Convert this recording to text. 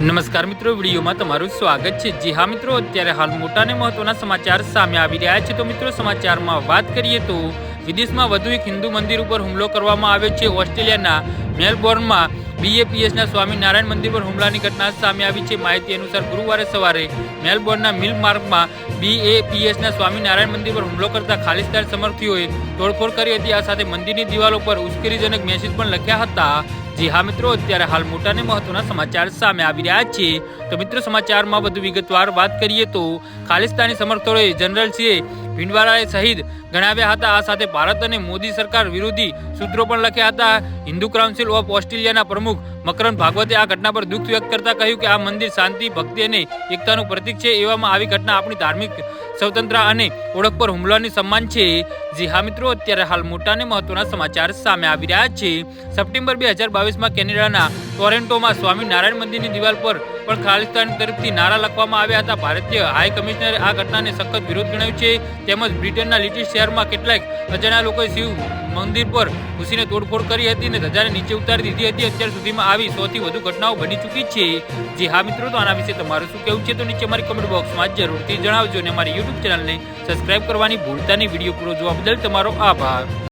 નમસ્કાર મિત્રો, વિડીયોમાં તમારું સ્વાગત છે. જી હા મિત્રો, અત્યારે હાલ મોટા અને મહત્વના સમાચાર સામે આવી રહ્યા છે. તો મિત્રો, સમાચારમાં વાત કરીએ તો વિદેશમાં વધુ એક હિન્દુ મંદિર ઉપર હુમલો કરવામાં આવ્યો છે. ઓસ્ટ્રેલિયાના મેલબોર્નમાં બીએપીએસના સ્વામિનારાયણ મંદિર પર હુમલાની ઘટના સામે આવી છે. માહિતી અનુસાર ગુરુવારે સવારે મેલબોર્નના મિલ માર્ગમાં બીએપીએસના સ્વામિનારાયણ મંદિર પર હુમલો કરતા ખાલિસ્તાન સમર્થીઓએ તોડફોડ કરી હતી. આ સાથે મંદિરની દિવાલો પર ઉશ્કેરીજનક મેસેજ પણ લખ્યા હતા. જી હા મિત્રો, અત્યારે હાલ મોટા અને મહત્વના સમાચાર સામે આવી રહ્યા છે. તો મિત્રો, સમાચારમાં વધુ વિગતવાર વાત કરીએ તો ખાલિસ્તાની સમર્થકોએ જનરલ સિંહે ભીંડવાળાએ શહીદ ગણાવ્યા હતા. આ સાથે ભારત અને મોદી સરકાર વિરોધી સૂત્રો પણ લખ્યા હતા. હિન્દુ કાઉન્સિલ ઓફ ઓસ્ટ્રેલિયાના પ્રમુખ મકરંદ ભાગવતે આ ઘટના પર દુઃખ વ્યક્ત કરતા કહ્યું કે આ મંદિર શાંતિ, ભક્તિ અને એકતાનું પ્રતીક છે એવામાં આવી ઘટના આપણી ધાર્મિક સ્વતંત્ર અને ઓળખ પર હુમલાની સન્માન છે. જી હા મિત્રો, અત્યારે હાલ મોટા અને મહત્વના સમાચાર સામે આવી રહ્યા છે. સપ્ટેમ્બર બે હજાર બાવીસમાં કેનેડાના ટોરેન્ટોમાં સ્વામિનારાયણ મંદિરની દિવાલ પર પણ ખાલિસ્તાન તરફથી નારા લખવામાં આવ્યા હતા. ભારતીય હાઈ કમિશનરે આ ઘટનાને સખત વિરોધ ગણાવ્યો છે. તેમજ બ્રિટનના લિટિશ શહેરમાં કેટલાક અજાણ્યા લોકોએ શિવ મંદિર પર ઘૂસીને તોડફોડ કરી હતી અને ધજાને નીચે ઉતારી દીધી હતી. અત્યાર સુધીમાં આવી સૌથી વધુ ઘટનાઓ બની ચૂકી છે. જે હા મિત્રો, તો આના વિશે તમારું શું કહેવું છે? તો નીચે મારી કમેન્ટ બોક્સમાં જરૂરથી જણાવજો અને અમારી યુટ્યુબ ચેનલને સબસ્ક્રાઇબ કરવાની ભૂલતા નહીં. વીડિયો પૂરો જોવા બદલ તમારો આભાર.